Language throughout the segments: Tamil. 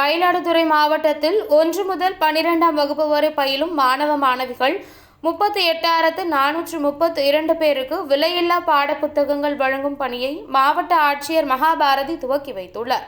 மயிலாடுதுறை மாவட்டத்தில் ஒன்று முதல் பனிரெண்டாம் வகுப்பு வரை பயிலும் மாணவ மாணவிகள் முப்பத்தி எட்டாயிரத்து நானூற்று முப்பத்து இரண்டு பேருக்கு விலையில்லா பாடப்புத்தகங்கள் வழங்கும் பணியை மாவட்ட ஆட்சியர் மகாபாரதி துவக்கி வைத்துள்ளார்.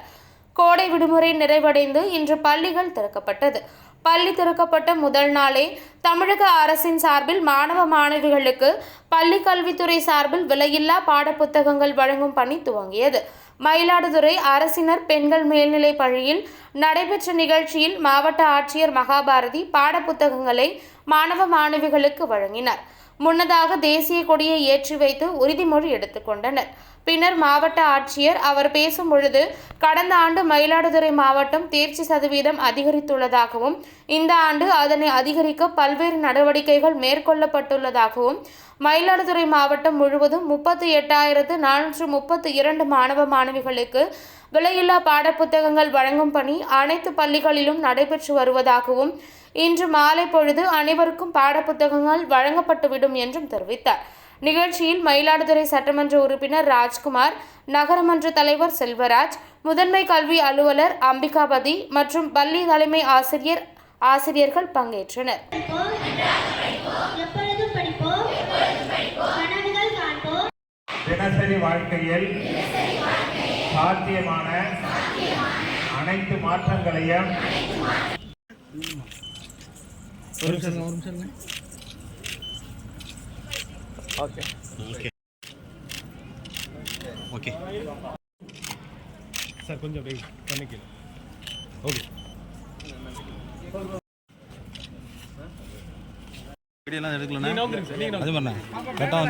கோடை விடுமுறை நிறைவடைந்து இன்று பள்ளிகள் திறக்கப்பட்டது. பள்ளி திறக்கப்பட்ட முதல் நாளே தமிழக அரசின் சார்பில் மாணவ மாணவிகளுக்கு பள்ளி கல்வித்துறை சார்பில் விலையில்லா பாடப்புத்தகங்கள் வழங்கும் பணி துவங்கியது. மயிலாடுதுறை அரசினர் பெண்கள் மேல்நிலைப் பள்ளியில் நடைபெற்ற நிகழ்ச்சியில் மாவட்ட ஆட்சியர் மகாபாரதி பாடப்புத்தகங்களை மாணவ மாணவிகளுக்கு வழங்கினார். முன்னதாக தேசிய கொடியை ஏற்றி வைத்து உறுதிமொழி எடுத்துக்கொண்டனர் பின்னர் மாவட்ட ஆட்சியர் அவர் பேசும் பொழுது கடந்த ஆண்டு மயிலாடுதுறை மாவட்டம் தேர்ச்சி சதவீதம் அதிகரித்துள்ளதாகவும் இந்த ஆண்டு அதனை அதிகரிக்க பல்வேறு நடவடிக்கைகள் மேற்கொள்ளப்பட்டுள்ளதாகவும் மயிலாடுதுறை மாவட்டம் முழுவதும் முப்பத்தி எட்டாயிரத்து நானூற்று முப்பத்தி இரண்டு மாணவ மாணவிகளுக்கு விலையில்லா பாடப்புத்தகங்கள் வழங்கும் பணி அனைத்து பள்ளிகளிலும் நடைபெற்று வருவதாகவும் இன்று மாலை பொழுது அனைவருக்கும் பாடப்புத்தகங்கள் வழங்கப்பட்டுவிடும் என்றும் தெரிவித்தார். நிகழ்ச்சியில் மயிலாடுதுறை சட்டமன்ற உறுப்பினர் ராஜ்குமார் நகரமன்ற தலைவர் செல்வராஜ் முதன்மை கல்வி அலுவலர் அம்பிகாபதி மற்றும் பள்ளி தலைமை ஆசிரியர் ஆசிரியர்கள் பங்கேற்றனர். தினசரி வாழ்க்கையில் சாத்தியமான அனைத்து மாற்றங்களையும் ஒரு நிமிஷம் ஒரு நிமிஷம் ஓகே. ஓகே. சார் கொஞ்சம் அப்படியே பண்ணிக்கலாம் ஓகே. வீடியோலாம் நீங்க அது மாதிரிண்ணா கரெக்டாக